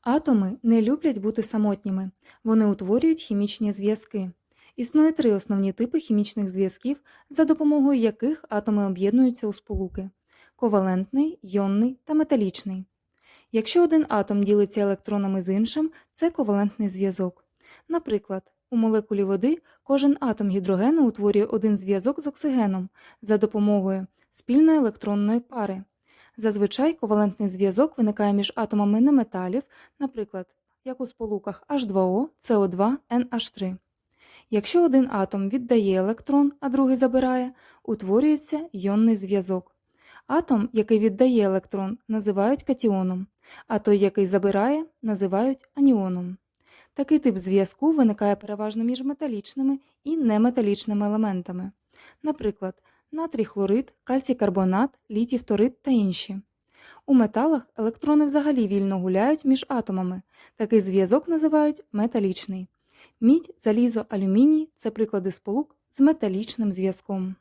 Атоми не люблять бути самотніми, вони утворюють хімічні зв'язки. Існує три основні типи хімічних зв'язків, за допомогою яких атоми об'єднуються у сполуки ковалентний, йонний та металічний. Якщо один атом ділиться електронами з іншим, це ковалентний зв'язок. Наприклад, у молекулі води кожен атом гідрогену утворює один зв'язок з оксигеном за допомогою спільної електронної пари. Зазвичай ковалентний зв'язок виникає між атомами неметалів, наприклад, як у сполуках H2O, CO2, NH3. Якщо один атом віддає електрон, а другий забирає, утворюється йонний зв'язок. Атом, який віддає електрон, називають катіоном, а той, який забирає, називають аніоном. Такий тип зв'язку виникає переважно між металічними і неметалічними елементами, наприклад, натрій хлорид, кальцій карбонат, літій фторид та інші. У металах електрони взагалі вільно гуляють між атомами. Такий зв'язок називають металічний. Мідь, залізо, алюміній це приклади сполук з металічним зв'язком.